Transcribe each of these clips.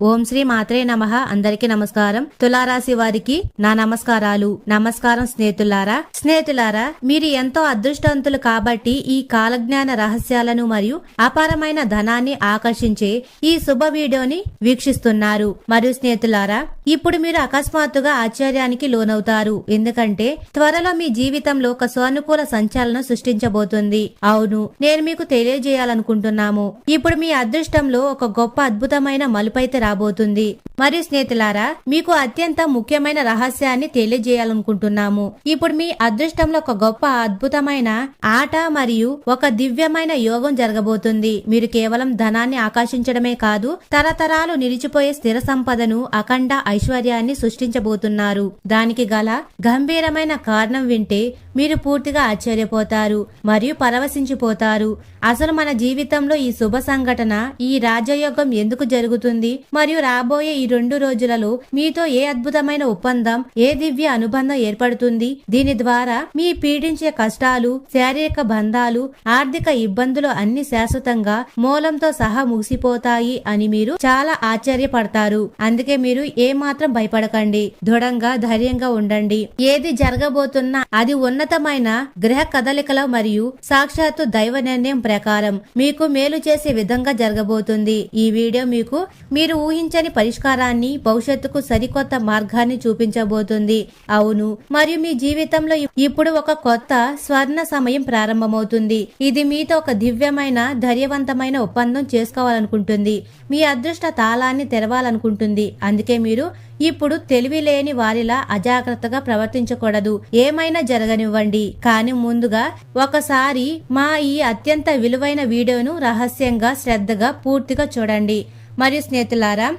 ఓం శ్రీ మాత్రే నమః. అందరికీ నమస్కారం. తులారాశి వారికి నా నమస్కారాలు. నమస్కారం స్నేహితులారా. స్నేహితులారా మీరు ఎంతో అదృష్టవంతులు కాబట్టి ఈ కాలజ్ఞాన రహస్యాలను మరియు అపారమైన ధనాన్ని ఆకర్షించే ఈ శుభ వీడియోని వీక్షిస్తున్నారు. మరియు స్నేహితులారా ఇప్పుడు మీరు అకస్మాత్తుగా ఆశ్చర్యానికి లోనవుతారు. ఎందుకంటే త్వరలో మీ జీవితంలో ఒక స్వానుకూల సంచాలనం సృష్టించబోతుంది. అవును నేను మీకు తెలియజేయాలనుకుంటున్నాము. ఇప్పుడు మీ అదృష్టంలో ఒక గొప్ప అద్భుతమైన మలుపైతే రాబోతుంది. మరియు స్నేహితులారా మీకు అత్యంత ముఖ్యమైన రహస్యాన్ని తెలియజేయాలనుకుంటున్నాము. ఇప్పుడు మీ అదృష్టంలో ఒక గొప్ప అద్భుతమైన ఆట మరియు ఒక దివ్యమైన యోగం జరగబోతుంది. మీరు కేవలం ధనాన్ని ఆకర్షించడమే కాదు తరతరాలు నిలిచిపోయే స్థిర సంపదను అఖండ ఐశ్వర్యాన్ని సృష్టించబోతున్నారు. దానికి గల గంభీరమైన కారణం వింటే మీరు పూర్తిగా ఆశ్చర్యపోతారు మరియు పరవశించిపోతారు. అసలు మన జీవితంలో ఈ శుభ సంఘటన ఈ రాజయోగం ఎందుకు జరుగుతుంది? మరియు రాబోయే ఈ రెండు రోజులలో మీతో ఏ అద్భుతమైన ఒప్పందం ఏ దివ్య అనుబంధం ఏర్పడుతుంది? దీని ద్వారా మీ పీడించే కష్టాలు శారీరక బంధాలు ఆర్థిక ఇబ్బందులు అన్ని శాశ్వతంగా మూలంతో సహా ముగిసిపోతాయి అని మీరు చాలా ఆశ్చర్యపడతారు. అందుకే మీరు ఏ మాత్రం భయపడకండి. దృఢంగా ధైర్యంగా ఉండండి. ఏది జరగబోతున్నా అది ఉన్న ఉన్నతమైన గ్రహ కదలికల మరియు సాక్షాత్తు దైవ నిర్ణయం ప్రకారం మీకు మేలు చేసే విధంగా జరగబోతుంది. ఈ వీడియో మీకు మీరు ఊహించని పరిష్కారాన్ని భవిష్యత్తుకు సరికొత్త మార్గాన్ని చూపించబోతుంది. అవును మరియు మీ జీవితంలో ఇప్పుడు ఒక కొత్త స్వర్ణ సమయం ప్రారంభమవుతుంది. ఇది మీతో ఒక దివ్యమైన ధైర్యవంతమైన ఒప్పందం చేసుకోవాలనుకుంటుంది. మీ అదృష్ట తాళాన్ని తెరవాలనుకుంటుంది. అందుకే మీరు ఇప్పుడు తెలివి లేని వారిలా అజాగ్రత్తగా ప్రవర్తించకూడదు. ఏమైనా జరగనివ్వండి. కానీ ముందుగా ఒకసారి మా ఈ అత్యంత విలువైన వీడియోను రహస్యంగా శ్రద్ధగా పూర్తిగా చూడండి. మరియు స్నేహితులారా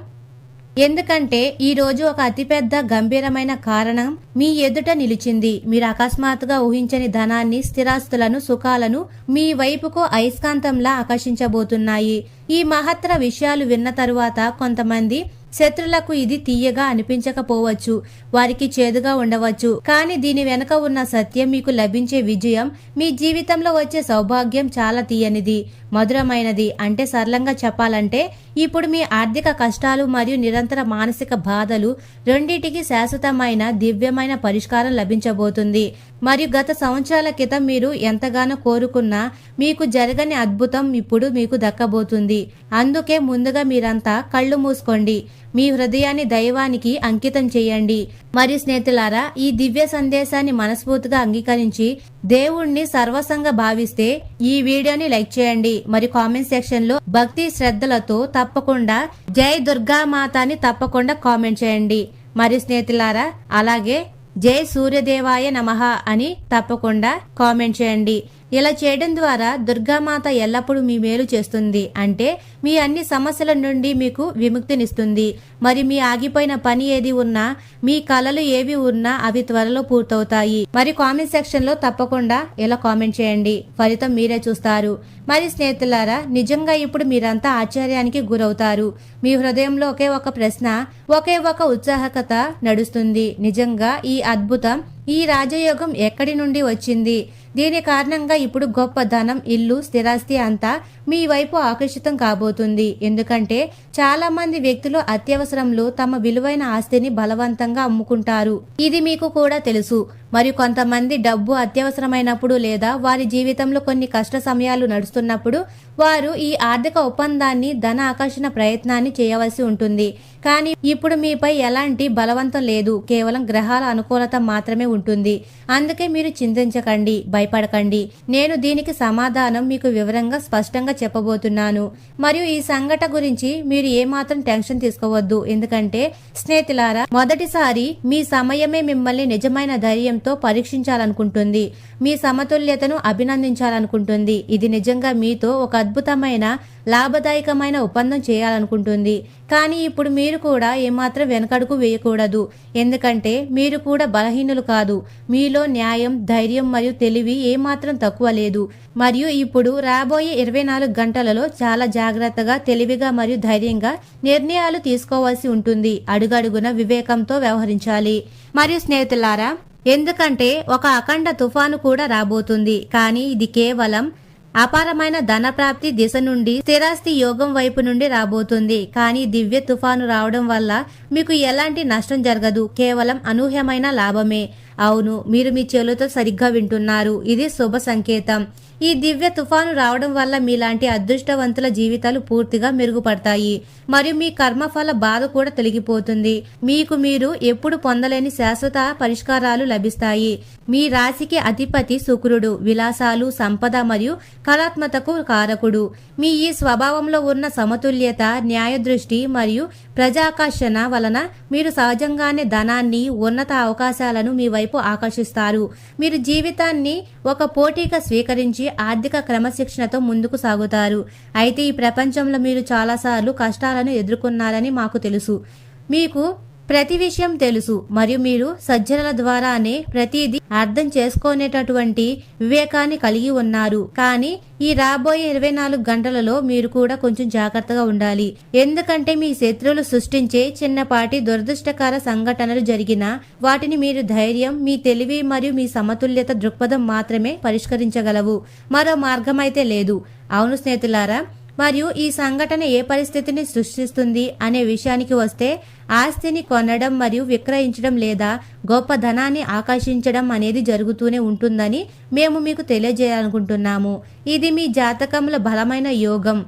ఎందుకంటే ఈ రోజు ఒక అతిపెద్ద గంభీరమైన కారణం మీ ఎదుట నిలిచింది. మీరు అకస్మాత్తుగా ఊహించని ధనాన్ని స్థిరాస్తులను సుఖాలను మీ వైపుకు అయస్కాంతంలా ఆకర్షించబోతున్నాయి. ఈ మహత్తర విషయాలు విన్న తరువాత కొంతమంది శత్రులకు ఇది తీయగా అనిపించకపోవచ్చు వారికి చేదుగా ఉండవచ్చు. కానీ దీని వెనక ఉన్న సత్యం మీకు లభించే విజయం మీ జీవితంలో వచ్చే సౌభాగ్యం చాలా తీయనిది. మధురమైనది. అంటే సరళంగా చెప్పాలంటే ఇప్పుడు మీ ఆర్థిక కష్టాలు మరియు నిరంతర మానసిక బాధలు రెండింటికి శాశ్వతమైన దివ్యమైన పరిష్కారం లభించబోతుంది. మరియు గత సంవత్సరాల క్రితం మీరు ఎంతగానో కోరుకున్నా మీకు జరగని అద్భుతం ఇప్పుడు మీకు దక్కబోతుంది. అందుకే ముందుగా మీరంతా కళ్ళు మూసుకోండి. మీ హృదయాన్ని దైవానికి అంకితం చేయండి. మరి స్నేహితులారా ఈ దివ్య సందేశాన్ని మనస్ఫూర్తిగా అంగీకరించి దేవుణ్ణి సర్వసంగా భావిస్తే ఈ వీడియోని లైక్ చేయండి. మరి కామెంట్ సెక్షన్లో భక్తి శ్రద్ధలతో తప్పకుండా జై దుర్గామాత అని తప్పకుండా కామెంట్ చేయండి. మరి స్నేహితులారా అలాగే జై సూర్యదేవాయ నమః అని తప్పకుండా కామెంట్ చేయండి. ఇలా చేయడం ద్వారా దుర్గామాత ఎల్లప్పుడూ మీ మేలు చేస్తుంది. అంటే మీ అన్ని సమస్యల నుండి మీకు విముక్తినిస్తుంది. మరి మీ ఆగిపోయిన పని ఏది ఉన్నా మీ కళలు ఏవి ఉన్నా అవి త్వరలో పూర్తవుతాయి. మరి కామెంట్ సెక్షన్లో తప్పకుండా ఇలా కామెంట్ చేయండి. ఫలితం మీరే చూస్తారు. మరి స్నేహితులారా నిజంగా ఇప్పుడు మీరంతా ఆశ్చర్యానికి గురవుతారు. మీ హృదయంలో ఒకే ఒక ప్రశ్న ఒకే ఒక ఉత్సాహకత నడుస్తుంది. నిజంగా ఈ అద్భుతం ఈ రాజయోగం ఎక్కడి నుండి వచ్చింది? దీని కారణంగా ఇప్పుడు గొప్ప ధనం ఇల్లు స్థిరాస్తి అంతా మీ వైపు ఆకర్షితం కాబోతుంది. ఎందుకంటే చాలా మంది వ్యక్తులు అత్యవసరంలో తమ విలువైన ఆస్తిని బలవంతంగా అమ్ముకుంటారు. ఇది మీకు కూడా తెలుసు. మరియు కొంతమంది డబ్బు అత్యవసరమైనప్పుడు లేదా వారి జీవితంలో కొన్ని కష్ట సమయాలు నడుస్తున్నప్పుడు వారు ఈ ఆర్థిక ఒప్పందాన్ని ధన ఆకర్షణ ప్రయత్నాన్ని చేయవలసి ఉంటుంది. కానీ ఇప్పుడు మీపై ఎలాంటి బలవంతం లేదు. కేవలం గ్రహాల అనుకూలత మాత్రమే ఉంటుంది. అందుకే మీరు చింతించకండి. భయపడకండి. నేను దీనికి సమాధానం మీకు వివరంగా స్పష్టంగా చెప్పబోతున్నాను. మరియు ఈ సంఘట గురించి మీరు ఏమాత్రం టెన్షన్ తీసుకోవద్దు. ఎందుకంటే స్నేహితులారా మొదటిసారి మీ సమయమే మిమ్మల్ని నిజమైన ధైర్యంతో పరీక్షించాలనుకుంటుంది. మీ సమతుల్యతను అభినందించాలనుకుంటుంది. ఇది నిజంగా మీతో ఒక అద్భుతమైన లాభదాయకమైన ఒప్పందం చేయాలనుకుంటుంది. కానీ ఇప్పుడు మీరు కూడా ఏమాత్రం వెనకడుగు వేయకూడదు. ఎందుకంటే మీరు కూడా బలహీనులు కాదు. మీలో న్యాయం ధైర్యం మరియు తెలివి ఏమాత్రం తక్కువ లేదు. మరియు ఇప్పుడు రాబోయే ఇరవై నాలుగు గంటలలో చాలా జాగ్రత్తగా తెలివిగా మరియు ధైర్యంగా నిర్ణయాలు తీసుకోవాల్సి ఉంటుంది. అడుగడుగున వివేకంతో వ్యవహరించాలి. మరియు స్నేహితులారా ఎందుకంటే ఒక అఖండ తుఫాను కూడా రాబోతుంది. కానీ ఇది కేవలం అపారమైన ధన ప్రాప్తి దిశ నుండి స్థిరాస్తి యోగం వైపు నుండి రాబోతుంది. కానీ దివ్య తుఫాను రావడం వల్ల మీకు ఎలాంటి నష్టం జరగదు. కేవలం అనూహ్యమైన లాభమే. అవును మీరు మీ చెవులతో సరిగ్గా వింటున్నారు. ఇది శుభ సంకేతం. ఈ దివ్య తుఫాను రావడం వల్ల మీలాంటి అదృష్టవంతుల జీవితాలు పూర్తిగా మెరుగుపడతాయి. మరియు మీ కర్మఫల బాధ కూడా తొలగిపోతుంది. మీకు మీరు ఎప్పుడు పొందలేని శాశ్వత పరిష్కారాలు లభిస్తాయి. మీ రాశికి అధిపతి శుక్రుడు విలాసాలు సంపద మరియు కళాత్మతకు కారకుడు. మీ ఈ స్వభావంలో ఉన్న సమతుల్యత న్యాయ దృష్టి మరియు ప్రజాకర్షణ వలన మీరు సహజంగానే ధనాన్ని ఉన్నత అవకాశాలను మీ వైపు ఆకర్షిస్తారు. మీరు జీవితాన్ని ఒక పోటీగా స్వీకరించి ఆర్థిక క్రమశిక్షణతో ముందుకు సాగుతారు. అయితే ఈ ప్రపంచంలో మీరు చాలాసార్లు కష్టాలను ఎదుర్కొన్నారని మాకు తెలుసు. మీకు ప్రతి విషయం తెలుసు మరియు మీరు సజ్జనుల ద్వారానే ప్రతిదీ అర్థం చేసుకునేటటువంటి వివేకాన్ని కలిగి ఉన్నారు. కానీ ఈ రాబోయే ఇరవై నాలుగు గంటలలో మీరు కూడా కొంచెం జాగ్రత్తగా ఉండాలి. ఎందుకంటే మీ శత్రువులు సృష్టించే చిన్నపాటి దురదృష్టకర సంఘటనలు జరిగిన వాటిని మీరు ధైర్యం మీ తెలివి మరియు మీ సమతుల్యత దృక్పథం మాత్రమే పరిష్కరించగలవు. మరో మార్గమైతే లేదు. అవును స్నేహితులారా మరియు ఈ సంఘటన ఏ పరిస్థితిని సృష్టిస్తుంది అనే విషయానికి వస్తే ఆస్తిని కొనడం మరియు విక్రయించడం లేదా గొప్ప ధనాన్ని ఆకర్షించడం అనేది జరుగుతూనే ఉంటుందని మేము మీకు తెలియజేయాలనుకుంటున్నాము. ఇది మీ జాతకంలో బలమైన యోగం.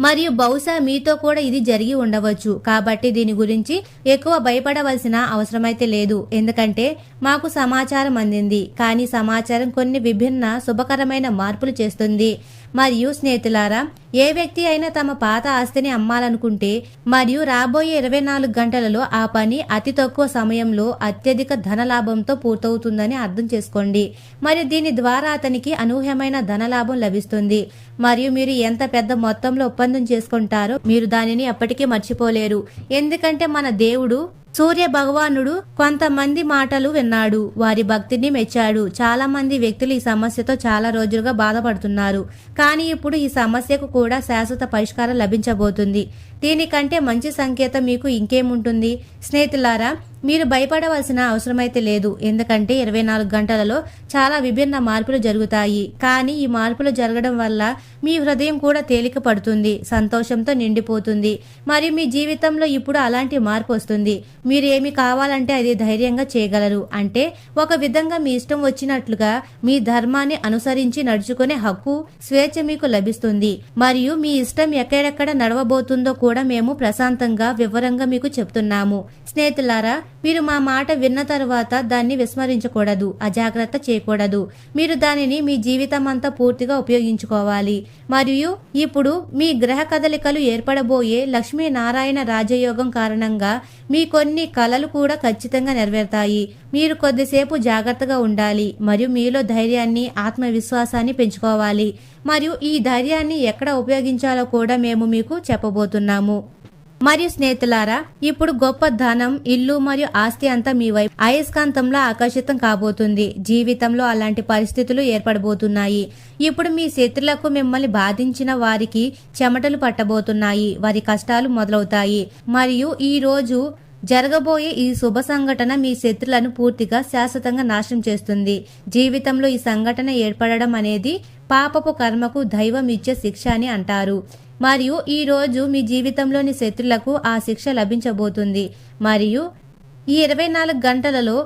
మరియు బహుశా మీతో కూడా ఇది జరిగి ఉండవచ్చు. కాబట్టి దీని గురించి ఎక్కువ భయపడవలసిన అవసరమైతే లేదు. ఎందుకంటే మాకు సమాచారం అందింది. కానీ సమాచారం కొన్ని విభిన్న శుభకరమైన మార్పులు చేస్తుంది. మరియు స్నేహితులారా ఏ వ్యక్తి అయినా తమ పాత ఆస్తిని అమ్మాలనుకుంటే మరియు రాబోయే ఇరవై నాలుగు గంటలలో ఆ పని అతి తక్కువ సమయంలో అత్యధిక ధన లాభంతో పూర్తవుతుందని అర్థం చేసుకోండి. మరియు దీని ద్వారా అతనికి అనూహ్యమైన ధనలాభం లభిస్తుంది. మరియు మీరు ఎంత పెద్ద మొత్తంలో ఒప్పందం చేసుకుంటారో మీరు దానిని ఎప్పటికీ మర్చిపోలేరు. ఎందుకంటే మన దేవుడు సూర్య భగవానుడు కొంతమంది మాటలు విన్నాడు. వారి భక్తిని మెచ్చాడు. చాలా మంది వ్యక్తులు ఈ సమస్యతో చాలా రోజులుగా బాధపడుతున్నారు. కానీ ఇప్పుడు ఈ సమస్యకు కూడా శాశ్వత పరిష్కారం లభించబోతుంది. దీనికంటే మంచి సంకేతం మీకు ఇంకేముంటుంది? స్నేహితులారా మీరు భయపడవలసిన అవసరమైతే లేదు. ఎందుకంటే ఇరవై నాలుగు గంటలలో చాలా విభిన్న మార్పులు జరుగుతాయి. కానీ ఈ మార్పులు జరగడం వల్ల మీ హృదయం కూడా తేలిక పడుతుంది. సంతోషంతో నిండిపోతుంది. మరియు మీ జీవితంలో ఇప్పుడు అలాంటి మార్పు వస్తుంది. మీరు ఏమి కావాలంటే అది ధైర్యంగా చేయగలరు. అంటే ఒక విధంగా మీ ఇష్టం వచ్చినట్లుగా మీ ధర్మాన్ని అనుసరించి నడుచుకునే హక్కు స్వేచ్ఛ మీకు లభిస్తుంది. మరియు మీ ఇష్టం ఎక్కడెక్కడ నడవబోతుందో కూడా మేము ప్రశాంతంగా వివరంగా మీకు చెప్తున్నాము. స్నేహితులారా మీరు మా మాట విన్న తర్వాత దాన్ని విస్మరించకూడదు అజాగ్రత్త చేయకూడదు. మీరు దానిని మీ జీవితం అంతా పూర్తిగా ఉపయోగించుకోవాలి. మరియు ఇప్పుడు మీ గ్రహ కదలికలు ఏర్పడబోయే లక్ష్మీనారాయణ రాజయోగం కారణంగా మీ కొన్ని కలలు కూడా ఖచ్చితంగా నెరవేరుతాయి. మీరు కొద్దిసేపు జాగ్రత్తగా ఉండాలి మరియు మీలో ధైర్యాన్ని ఆత్మవిశ్వాసాన్ని పెంచుకోవాలి. మరియు ఈ ధైర్యాన్ని ఎక్కడ ఉపయోగించాలో కూడా మేము మీకు చెప్పబోతున్నాము. మరియు స్నేహితులారా ఇప్పుడు గొప్ప ధనం ఇల్లు మరియు ఆస్తి అంతా మీ వైపు అయస్కాంతంలో ఆకర్షితం కాబోతుంది. జీవితంలో అలాంటి పరిస్థితులు ఏర్పడబోతున్నాయి. ఇప్పుడు మీ శత్రులకు మిమ్మల్ని బాధించిన వారికి చెమటలు పట్టబోతున్నాయి. వారి కష్టాలు మొదలవుతాయి. మరియు ఈ రోజు జరగబోయే ఈ శుభ సంఘటన మీ శత్రులను పూర్తిగా శాశ్వతంగా నాశనం చేస్తుంది. జీవితంలో ఈ సంఘటన ఏర్పడడం అనేది పాపపు కర్మకు దైవం ఇచ్చే శిక్ష అని అంటారు. మరియు ఈ రోజు మీ జీవితంలోని శత్రులకు ఆ శిక్ష లభించబోతుంది. మరియు ఈ ఇరవై నాలుగు గంటలలో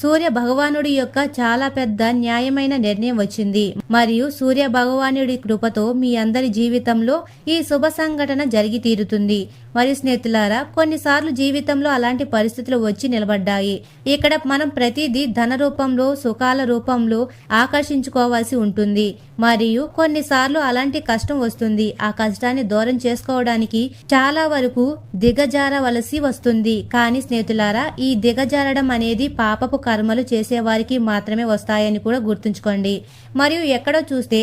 సూర్య భగవానుడి యొక్క చాలా పెద్ద న్యాయమైన నిర్ణయం వచ్చింది. మరియు సూర్య భగవానుడి కృపతో మీ అందరి జీవితంలో ఈ శుభ సంఘటన జరిగి తీరుతుంది. మరి స్నేహితులారా కొన్నిసార్లు జీవితంలో అలాంటి పరిస్థితులు వచ్చి నిలబడ్డాయి. ఇక్కడ మనం ప్రతిదీ ధన రూపంలో సుఖాల రూపంలో ఆకర్షించుకోవాల్సి ఉంటుంది. మరియు కొన్నిసార్లు అలాంటి కష్టం వస్తుంది. ఆ కష్టాన్ని దూరం చేసుకోవడానికి చాలా వరకు దిగజారవలసి వస్తుంది. కానీ స్నేహితులారా ఈ దిగజారడం అనేది పాపపు కర్మలు చేసేవారికి మాత్రమే వస్తాయని కూడా గుర్తుంచుకోండి. మరియు ఎక్కడో చూస్తే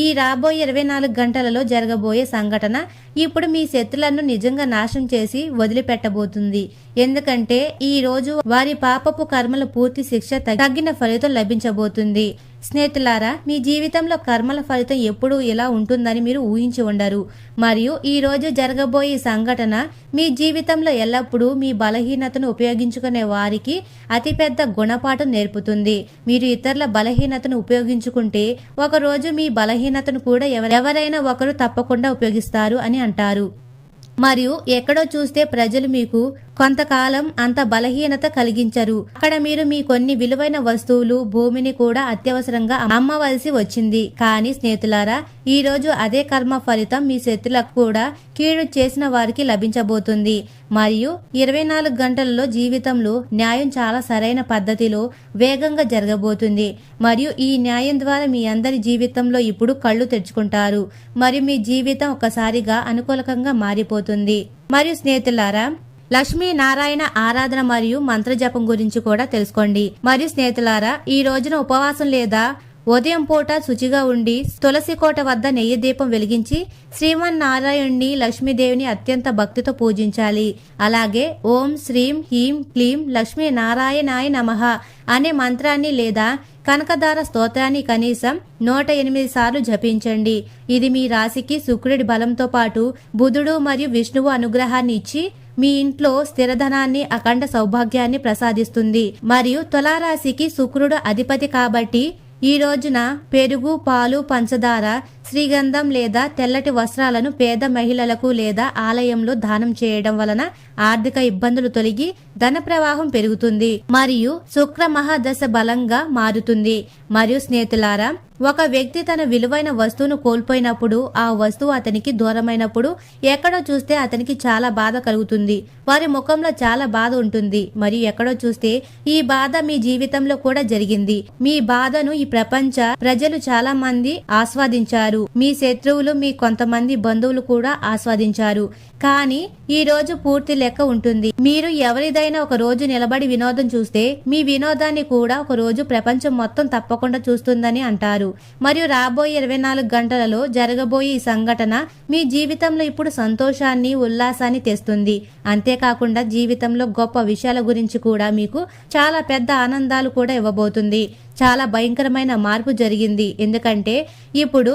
ఈ రాబోయే ఇరవై నాలుగు గంటలలో జరగబోయే సంఘటన ఇప్పుడు మీ శత్రులను నిజంగా నాశనం చేసి వదిలిపెట్టబోతుంది. ఎందుకంటే ఈ రోజు వారి పాపపు కర్మల పూర్తి శిక్ష తగ్గిన ఫలితం లభించబోతుంది. స్నేహితులారా మీ జీవితంలో కర్మల ఫలితం ఎప్పుడు ఇలా ఉంటుందని మీరు ఊహించి ఉండరు. మరియు ఈ రోజు జరగబోయే సంఘటన మీ జీవితంలో ఎల్లప్పుడూ మీ బలహీనతను ఉపయోగించుకునే వారికి అతిపెద్ద గుణపాఠం నేర్పుతుంది. మీరు ఇతరుల బలహీనతను ఉపయోగించుకుంటే ఒకరోజు మీ బలహీన బలహీనతను కూడా ఎవరైనా ఒకరు తప్పకుండా ఉపయోగిస్తారు అని అంటారు. మరియు ఎక్కడో చూస్తే ప్రజలు మీకు కొంతకాలం అంత బలహీనత కలిగించరు. అక్కడ మీరు మీ కొన్ని విలువైన వస్తువులు భూమిని కూడా అత్యవసరంగా అమ్మవలసి వచ్చింది. కానీ స్నేహితులారా ఈ రోజు అదే కర్మ ఫలితం మీ శత్రులకు కూడా కీడు చేసిన వారికి లభించబోతుంది. మరియు ఇరవై నాలుగు గంటలలో జీవితంలో న్యాయం చాలా సరైన పద్ధతిలో వేగంగా జరగబోతుంది. మరియు ఈ న్యాయం ద్వారా మీ అందరి జీవితంలో ఇప్పుడు కళ్ళు తెరుచుకుంటారు. మరియు మీ జీవితం ఒకసారిగా అనుకూలకంగా మారిపోతుంది. మరియు స్నేహితులారా లక్ష్మీ నారాయణ ఆరాధన మరియు మంత్రజపం గురించి కూడా తెలుసుకోండి. మరియు స్నేహితులారా ఈ రోజున ఉపవాసం లేదా ఉదయం పూట శుచిగా ఉండి తులసి కోట వద్ద నెయ్యి దీపం వెలిగించి శ్రీమన్నారాయణ్ణి లక్ష్మీదేవిని అత్యంత భక్తితో పూజించాలి. అలాగే ఓం శ్రీం హీం క్లీం లక్ష్మీ నారాయణాయ నమః అనే మంత్రాన్ని లేదా కనకదార స్తోత్రాన్ని కనీసం నూట ఎనిమిది సార్లు జపించండి. ఇది మీ రాశికి శుక్రుడి బలంతో పాటు బుధుడు మరియు విష్ణువు అనుగ్రహాన్ని ఇచ్చి మీ ఇంట్లో స్థిరధనాన్ని అఖండ సౌభాగ్యాన్ని ప్రసాదిస్తుంది. మరియు తులారాశికి శుక్రుడు అధిపతి కాబట్టి ఈ రోజున పెరుగు పాలు పంచదార శ్రీగంధం లేదా తెల్లటి వస్త్రాలను పేద మహిళలకు లేదా ఆలయంలో దానం చేయడం వలన ఆర్థిక ఇబ్బందులు తొలగి ధన ప్రవాహం పెరుగుతుంది మరియు శుక్ర మహాదశ బలంగా మారుతుంది. మరియు స్నేహితులారా ఒక వ్యక్తి తన విలువైన వస్తువును కోల్పోయినప్పుడు ఆ వస్తువు అతనికి దూరమైనప్పుడు ఎక్కడో చూస్తే అతనికి చాలా బాధ కలుగుతుంది. వారి ముఖంలో చాలా బాధ ఉంటుంది. మరియు ఎక్కడో చూస్తే ఈ బాధ మీ జీవితంలో కూడా జరిగింది. మీ బాధను ఈ ప్రపంచ ప్రజలు చాలా మంది ఆస్వాదించారు. మీ శత్రువులు మీ కొంతమంది బంధువులు కూడా ఆస్వాదించారు. కానీ ఈ రోజు పూర్తి లెక్క ఉంటుంది. మీరు ఎవరిదైనా ఒక రోజు నిలబడి వినోదం చూస్తే మీ వినోదాన్ని కూడా ఒక రోజు ప్రపంచం మొత్తం తప్పకుండా చూస్తుందని అంటారు. మరియు రాబోయే ఇరవై నాలుగు గంటలలో జరగబోయే ఈ సంఘటన మీ జీవితంలో ఇప్పుడు సంతోషాన్ని ఉల్లాసాన్ని తెస్తుంది. అంతేకాకుండా జీవితంలో గొప్ప విషయాల గురించి కూడా మీకు చాలా పెద్ద ఆనందాలు కూడా ఇవ్వబోతుంది. చాలా భయంకరమైన మార్పు జరిగింది. ఎందుకంటే ఇప్పుడు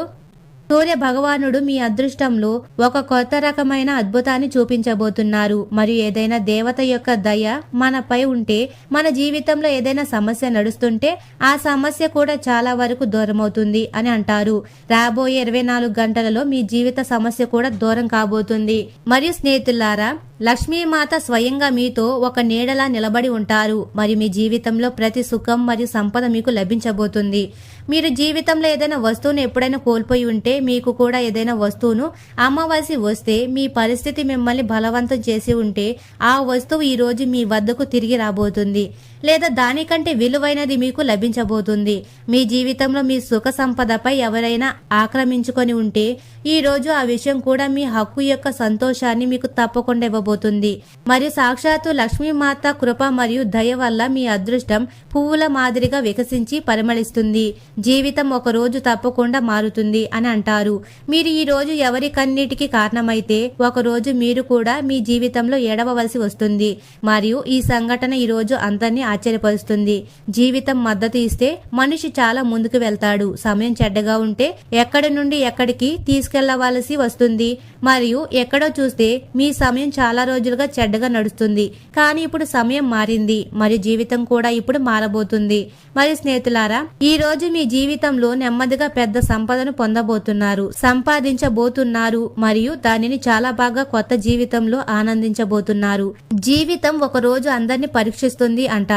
సూర్య భగవానుడు మీ అదృష్టంలో ఒక కొత్త రకమైన అద్భుతాన్ని చూపించబోతున్నారు. మరియు ఏదైనా దేవత యొక్క దయ మనపై ఉంటే మన జీవితంలో ఏదైనా సమస్య నడుస్తుంటే ఆ సమస్య కూడా చాలా వరకు దూరమవుతుంది అని అంటారు. రాబోయే ఇరవై నాలుగు గంటలలో మీ జీవిత సమస్య కూడా దూరం కాబోతుంది. మరియు స్నేహితులారా లక్ష్మీమాత స్వయంగా మీతో ఒక నీడలా నిలబడి ఉంటారు. మరియు మీ జీవితంలో ప్రతి సుఖం మరియు సంపద మీకు లభించబోతుంది. మీరు జీవితంలో ఏదైనా వస్తువును ఎప్పుడైనా కోల్పోయి ఉంటే మీకు కూడా ఏదైనా వస్తువును అమ్మవాసి వస్తే మీ పరిస్థితి మిమ్మల్ని బలవంతం చేసి ఉంటే ఆ వస్తువు ఈరోజు మీ వద్దకు తిరిగి రాబోతుంది. లేదా దానికంటే విలువైనది మీకు లభించబోతుంది. మీ జీవితంలో మీ సుఖ సంపదపై ఎవరైనా ఆక్రమించుకొని ఉంటే ఈ రోజు ఆ విషయం కూడా మీ హక్కు యొక్క సంతోషాన్ని మీకు తప్పకుండా ఇవ్వబోతుంది. మరియు సాక్షాత్తు లక్ష్మీమాత కృప మరియు దయ వల్ల మీ అదృష్టం పువ్వుల మాదిరిగా వికసించి పరిమళిస్తుంది. జీవితం ఒక రోజు తప్పకుండా మారుతుంది అని అంటారు. మీరు ఈ రోజు ఎవరి కన్నిటికి కారణమైతే ఒక రోజు మీరు కూడా మీ జీవితంలో ఏడవవలసి వస్తుంది. మరియు ఈ సంఘటన ఈ రోజు అందరినీ ఆశ్చర్యపరుస్తుంది. జీవితం మద్దతు ఇస్తే మనిషి చాలా ముందుకు వెళ్తాడు. సమయం చెడ్డగా ఉంటే ఎక్కడి నుండి ఎక్కడికి తీసుకెళ్ళవలసి వస్తుంది. మరియు ఎక్కడో చూస్తే మీ సమయం చాలా రోజులుగా చెడ్డగా నడుస్తుంది. కానీ ఇప్పుడు సమయం మారింది. మరియు జీవితం కూడా ఇప్పుడు మారబోతుంది. మరి స్నేహితులారా ఈ రోజు మీ జీవితంలో నెమ్మదిగా పెద్ద సంపదను పొందబోతున్నారు. సంపాదించబోతున్నారు. మరియు దానిని చాలా బాగా కొత్త జీవితంలో ఆనందించబోతున్నారు. జీవితం ఒక రోజు అందరిని పరీక్షిస్తుంది అంటారు.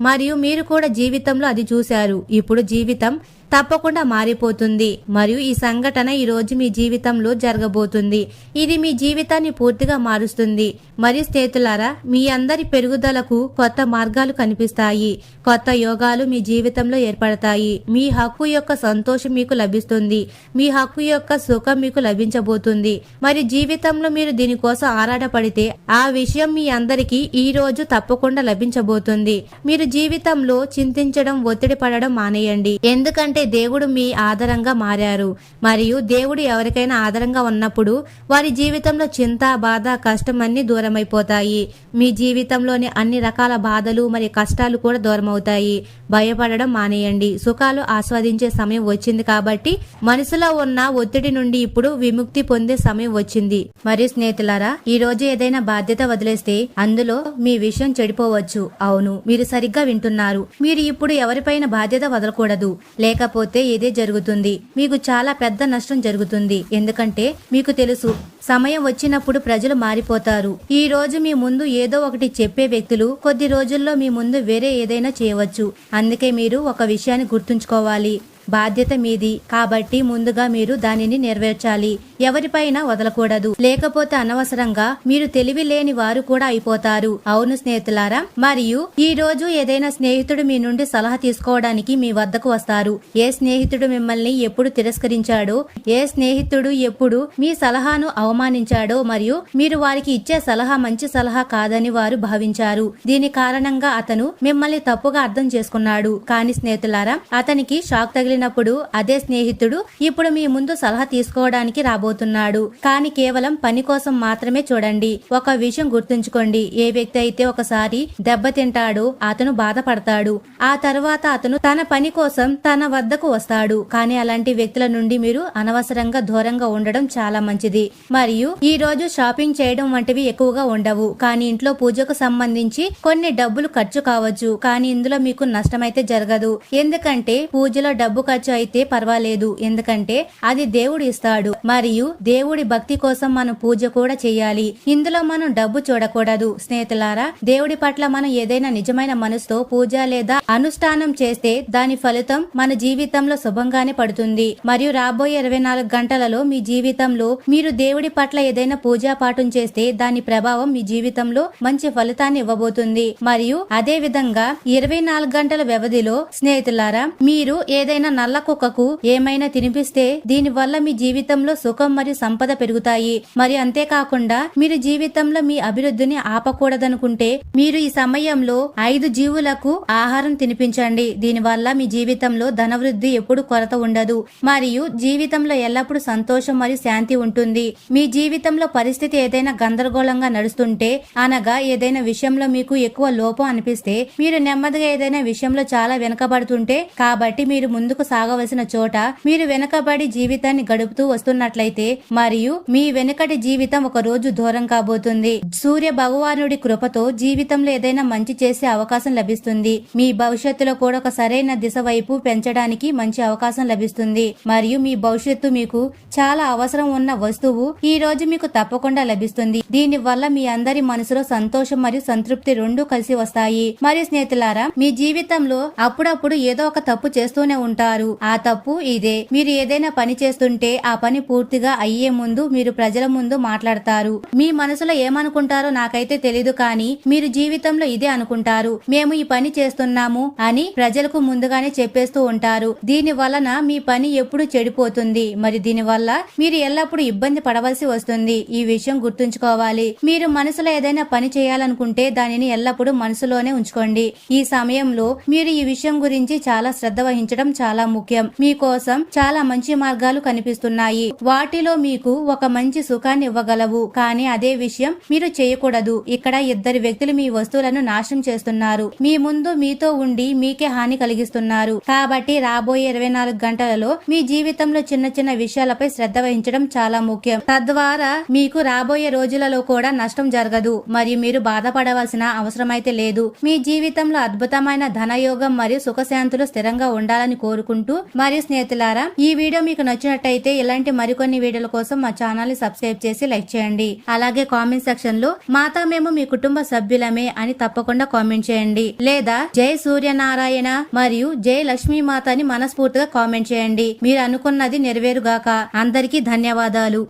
మరియు మీరు కూడా జీవితంలో అది చూశారు. ఇప్పుడు జీవితం తప్పకుండా మారిపోతుంది. మరియు ఈ సంఘటన ఈ రోజు మీ జీవితంలో జరగబోతుంది. ఇది మీ జీవితాన్ని పూర్తిగా మారుస్తుంది. మరియు స్నేహితులారా మీ అందరి పెరుగుదలకు కొత్త మార్గాలు కనిపిస్తాయి. కొత్త యోగాలు మీ జీవితంలో ఏర్పడతాయి. మీ హక్కు యొక్క సంతోషం మీకు లభిస్తుంది. మీ హక్కు యొక్క సుఖం మీకు లభించబోతుంది. మరి జీవితంలో మీరు దీనికోసం ఆరాటపడితే ఆ విషయం మీ అందరికీ ఈ రోజు తప్పకుండా లభించబోతుంది. మీరు జీవితంలో చింతించడం ఒత్తిడి పడడం మానేయండి. ఎందుకంటే దేవుడు మీ ఆధారంగా మారారు. మరియు దేవుడు ఎవరికైనా ఆధారంగా ఉన్నప్పుడు వారి జీవితంలో చింత బాధ కష్టం అన్ని దూరమైపోతాయి. మీ జీవితంలోని అన్ని రకాల బాధలు మరియు కష్టాలు కూడా దూరమవుతాయి. భయపడడం మానేయండి. సుఖాలు ఆస్వాదించే సమయం వచ్చింది కాబట్టి మనసులో ఉన్న ఒత్తిడి నుండి ఇప్పుడు విముక్తి పొందే సమయం వచ్చింది. మరియు స్నేహితులారా ఈ రోజు ఏదైనా బాధ్యత వదిలేస్తే అందులో మీ విషయం చెడిపోవచ్చు. అవును మీరు సరిగ్గా వింటున్నారు. మీరు ఇప్పుడు ఎవరిపైన బాధ్యత వదలకూడదు. లేకపోతే లేకపోతే ఇదే జరుగుతుంది. మీకు చాలా పెద్ద నష్టం జరుగుతుంది. ఎందుకంటే మీకు తెలుసు సమయం వచ్చినప్పుడు ప్రజలు మారిపోతారు. ఈ రోజు మీ ముందు ఏదో ఒకటి చెప్పే వ్యక్తులు కొద్ది రోజుల్లో మీ ముందు వేరే ఏదైనా చేయవచ్చు. అందుకే మీరు ఒక విషయాన్ని గుర్తుంచుకోవాలి. బాధ్యత మీది. కాబట్టి ముందుగా మీరు దానిని నెరవేర్చాలి. ఎవరిపైన వదలకూడదు. లేకపోతే అనవసరంగా మీరు తెలివి లేని వారు కూడా అయిపోతారు. అవును స్నేహితులారా? మరియు ఈ రోజు ఏదైనా స్నేహితుడు మీ నుండి సలహా తీసుకోవడానికి మీ వద్దకు వస్తారు. ఏ స్నేహితుడు మిమ్మల్ని ఎప్పుడు తిరస్కరించాడో ఏ స్నేహితుడు ఎప్పుడు మీ సలహాను అవమానించాడో మరియు మీరు వారికి ఇచ్చే సలహా మంచి సలహా కాదని వారు భావించారు. దీని కారణంగా అతను మిమ్మల్ని తప్పుగా అర్థం చేసుకున్నాడు. కానీ స్నేహితులారా అతనికి షాక్ తగిలిన తగిలినప్పుడు అదే స్నేహితుడు ఇప్పుడు మీ ముందు సలహా తీసుకోవడానికి రాబోతున్నాడు. కానీ కేవలం పని కోసం మాత్రమే చూడండి. ఒక విషయం గుర్తుంచుకోండి. ఏ వ్యక్తి అయితే ఒకసారి దెబ్బతింటాడో అతను బాధపడతాడు. ఆ తర్వాత అతను తన పని కోసం తన వద్దకు వస్తాడు. కానీ అలాంటి వ్యక్తుల నుండి మీరు అనవసరంగా దూరంగా ఉండడం చాలా మంచిది. మరియు ఈ రోజు షాపింగ్ చేయడం వంటివి ఎక్కువగా ఉండవు. కానీ ఇంట్లో పూజకు సంబంధించి కొన్ని డబ్బులు ఖర్చు కావచ్చు. కానీ ఇందులో మీకు నష్టమైతే జరగదు. ఎందుకంటే పూజలో డబ్బు ఖర్చు అయితే పర్వాలేదు. ఎందుకంటే అది దేవుడు ఇస్తాడు మరియు దేవుడి భక్తి కోసం మనం పూజ కూడా చేయాలి. ఇందులో మనం డబ్బు చూడకూడదు. స్నేహితులారా దేవుడి పట్ల మనం ఏదైనా నిజమైన మనసుతో పూజ లేదా అనుష్ఠానం చేస్తే దాని ఫలితం మన జీవితంలో శుభంగానే పడుతుంది. మరియు రాబోయే ఇరవై నాలుగు గంటలలో మీ జీవితంలో మీరు దేవుడి పట్ల ఏదైనా పూజా పాఠం చేస్తే దాని ప్రభావం మీ జీవితంలో మంచి ఫలితాన్ని ఇవ్వబోతుంది. మరియు అదే విధంగా ఇరవై నాలుగు గంటల వ్యవధిలో స్నేహితులారా మీరు ఏదైనా నల్ల కుక్కకు ఏమైనా తినిపిస్తే దీని వల్ల మీ జీవితంలో సుఖం మరియు సంపద పెరుగుతాయి. మరి అంతేకాకుండా మీరు జీవితంలో మీ అభివృద్ధిని ఆపకూడదనుకుంటే మీరు ఈ సమయంలో ఐదు జీవులకు ఆహారం తినిపించండి. దీని వల్ల మీ జీవితంలో ధనవృద్ధి ఎప్పుడు కొరత ఉండదు. మరియు జీవితంలో ఎల్లప్పుడూ సంతోషం మరియు శాంతి ఉంటుంది. మీ జీవితంలో పరిస్థితి ఏదైనా గందరగోళంగా నడుస్తుంటే అనగా ఏదైనా విషయంలో మీకు ఎక్కువ లోపం అనిపిస్తే మీరు నెమ్మదిగా ఏదైనా విషయంలో చాలా వెనకబడుతుంటే కాబట్టి మీరు ముందుకు సాగవలసిన చోట మీరు వెనకబడి జీవితాన్ని గడుపుతూ వస్తున్నట్లయితే మరియు మీ వెనుకటి జీవితం ఒక రోజు దూరం కాబోతుంది. సూర్య భగవానుడి కృపతో జీవితంలో ఏదైనా మంచి చేసే అవకాశం లభిస్తుంది. మీ భవిష్యత్తులో కూడా ఒక సరైన దిశ వైపు పెంచడానికి మంచి అవకాశం లభిస్తుంది. మరియు మీ భవిష్యత్తు మీకు చాలా అవసరం ఉన్న వస్తువు ఈ రోజు మీకు తప్పకుండా లభిస్తుంది. దీని వల్ల మీ అందరి మనసులో సంతోషం మరియు సంతృప్తి రెండు కలిసి వస్తాయి. మరియు స్నేహితులారా మీ జీవితంలో అప్పుడప్పుడు ఏదో ఒక తప్పు చేస్తూనే ఉంటారు. ఆ తప్పు ఇదే. మీరు ఏదైనా పని చేస్తుంటే ఆ పని పూర్తిగా అయ్యే ముందు మీరు ప్రజల ముందు మాట్లాడతారు. మీ మనసులో ఏమనుకుంటారో నాకైతే తెలీదు కానీ మీరు జీవితంలో ఇదే అనుకుంటారు. మేము ఈ పని చేస్తున్నాము అని ప్రజలకు ముందుగానే చెప్పేస్తూ ఉంటారు. దీని వలన మీ పని ఎప్పుడు చెడిపోతుంది. మరి దీని వల్ల మీరు ఎల్లప్పుడూ ఇబ్బంది పడవలసి వస్తుంది. ఈ విషయం గుర్తుంచుకోవాలి. మీరు మనసులో ఏదైనా పని చేయాలనుకుంటే దానిని ఎల్లప్పుడూ మనసులోనే ఉంచుకోండి. ఈ సమయంలో మీరు ఈ విషయం గురించి చాలా శ్రద్ధ వహించడం చాలా ముఖ్యం. మీకోసం చాలా మంచి మార్గాలు కనిపిస్తున్నాయి. వాటిలో మీకు ఒక మంచి సుఖాన్ని ఇవ్వగలవు. కానీ అదే విషయం మీరు చేయకూడదు. ఇక్కడ ఇద్దరు వ్యక్తులు మీ వస్తువులను నాశనం చేస్తున్నారు. మీ ముందు మీతో ఉండి మీకే హాని కలిగిస్తున్నారు. కాబట్టి రాబోయే ఇరవై నాలుగు గంటలలో మీ జీవితంలో చిన్న చిన్న విషయాలపై శ్రద్ధ వహించడం చాలా ముఖ్యం. తద్వారా మీకు రాబోయే రోజులలో కూడా నష్టం జరగదు. మరియు మీరు బాధపడవలసిన అవసరమైతే లేదు. మీ జీవితంలో అద్భుతమైన ధనయోగం మరియు సుఖశాంతులు స్థిరంగా ఉండాలని కోరుకుంటూ మరియు స్నేహితులారా ఈ వీడియో మీకు నచ్చినట్టయితే ఇలాంటి మరికొన్ని వీడియోల కోసం మా ఛానల్ని సబ్స్క్రైబ్ చేసి లైక్ చేయండి. అలాగే కామెంట్ సెక్షన్లో మాతా మేము మీ కుటుంబ సభ్యులమే అని తప్పకుండా కామెంట్ చేయండి. లేదా జై సూర్యనారాయణ మరియు జై లక్ష్మీమాత అని మనస్ఫూర్తిగా కామెంట్ చేయండి. మీరు అనుకున్నది నెరవేరుగాక. అందరికీ ధన్యవాదాలు.